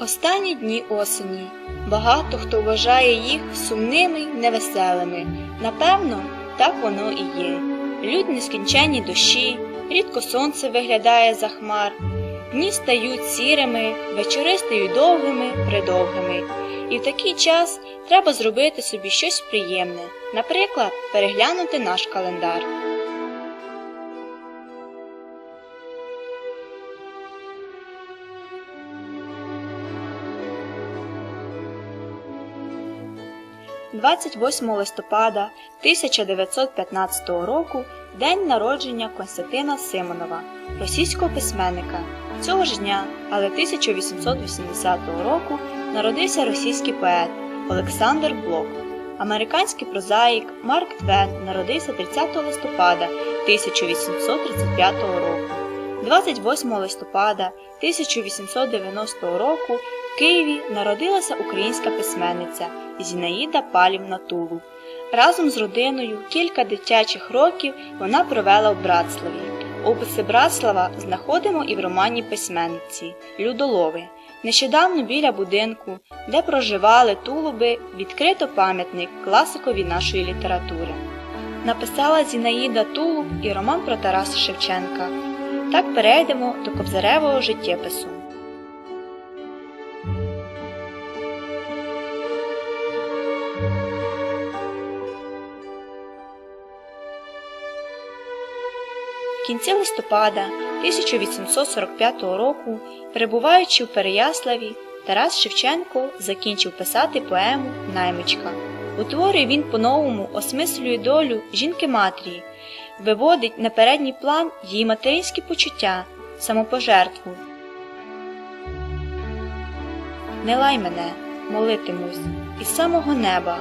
Останні дні осені. Багато хто вважає їх сумними й невеселими. Напевно, так воно і є. Лють нескінченні дощі, рідко сонце виглядає за хмар. Дні стають сірими, вечори стають довгими, придовгими. І в такий час треба зробити собі щось приємне, наприклад, переглянути наш календар. – 28 листопада 1915 року день народження Константина Симонова, російського письменника. Цього ж дня, але 1880 року, народився російський поет Олександр Блок. Американський прозаїк Марк Твен народився 30 листопада 1835 року. 28 листопада 1890 року в Києві народилася українська письменниця Зінаїда Палівна Тулуб. Разом з родиною кілька дитячих років вона провела в Братславі. Описи Братслава знаходимо і в романі письменниці Людолови. Нещодавно біля будинку, де проживали тулуби, відкрито пам'ятник класикові нашої літератури. Написала Зінаїда Тулуб і роман про Тараса Шевченка. Так перейдемо до Кобзаревого життєпису. Кінці листопада 1845 року, перебуваючи в Переяславі, Тарас Шевченко закінчив писати поему Наймичка. У творі він по-новому осмислює долю жінки-матері, виводить на передній план її материнські почуття, самопожертву. Не лай мене, молитимусь, із самого неба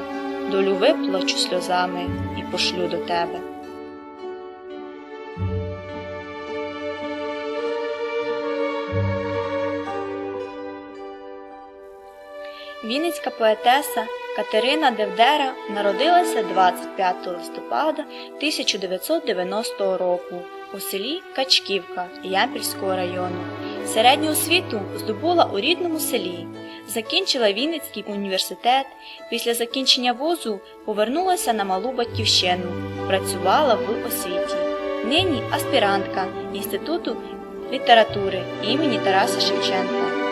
долю виплачу сльозами і пошлю до тебе. Вінницька поетеса Катерина Девдера народилася 25 листопада 1990 року у селі Качківка Ямпільського району. Середню освіту здобула у рідному селі, закінчила Вінницький університет. Після закінчення вузу повернулася на малу батьківщину, працювала в освіті. Нині аспірантка Інституту літератури імені Тараса Шевченка.